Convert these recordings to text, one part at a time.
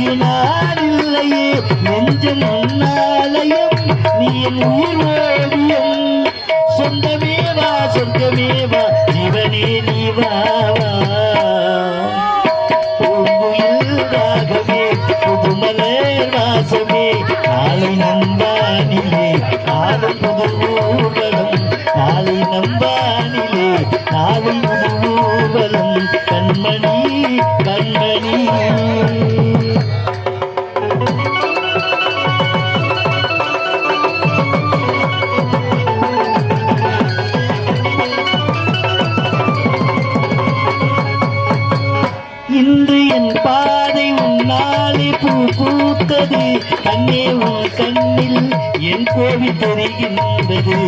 ஆகினார் இல்லையே நெஞ்சன் உன்னாலயம் நீ என் உயிர் ஓடியம் சொந்தமேவா சொந்தமேவா சிவனே நீவாவா பூங்குயில் ராகமே புதுமலர் வாசமே ஆலை நம்பானிலே ஆலை புது ஊர்வலம் ஆலை நம்பானிலே ஆலை புது ஊர்வலம் கண்மணி கண்மணி. இன்று என் பாதை உன்னாலே பூ பூத்தது. கண்ணே உன் கண்ணில் என் கோவில் தெரிகின்றது.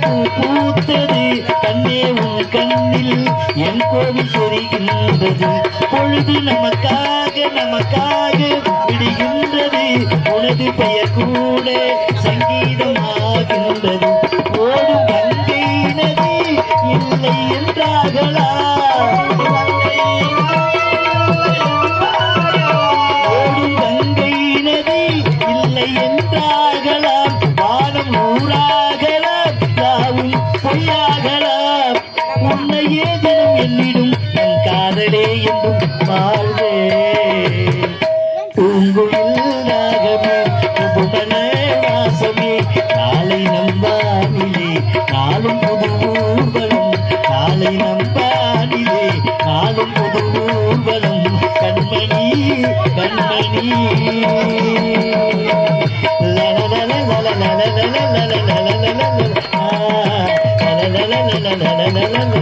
பூ பூத்தது கண்ணே உன் கண்ணில். என் கோவில் தெரிகின்றது. பொழுது நமக்காக நமக்காக விடுகின்றது. உனது பெயர் கூட சங்கீதமாகின்றது. ஓடும் கங்கை நதி இல்லை நானடே என்றும் வாழ்வே. பூங்குயில் நாகமே புபன வாசமே நாளை நம்பானிலே நாளும் புது ஊர்வலம் நாளை நம்பானிலே நாளும் புது ஊர்வலம். கண்மணி கண்மணி. la la la la la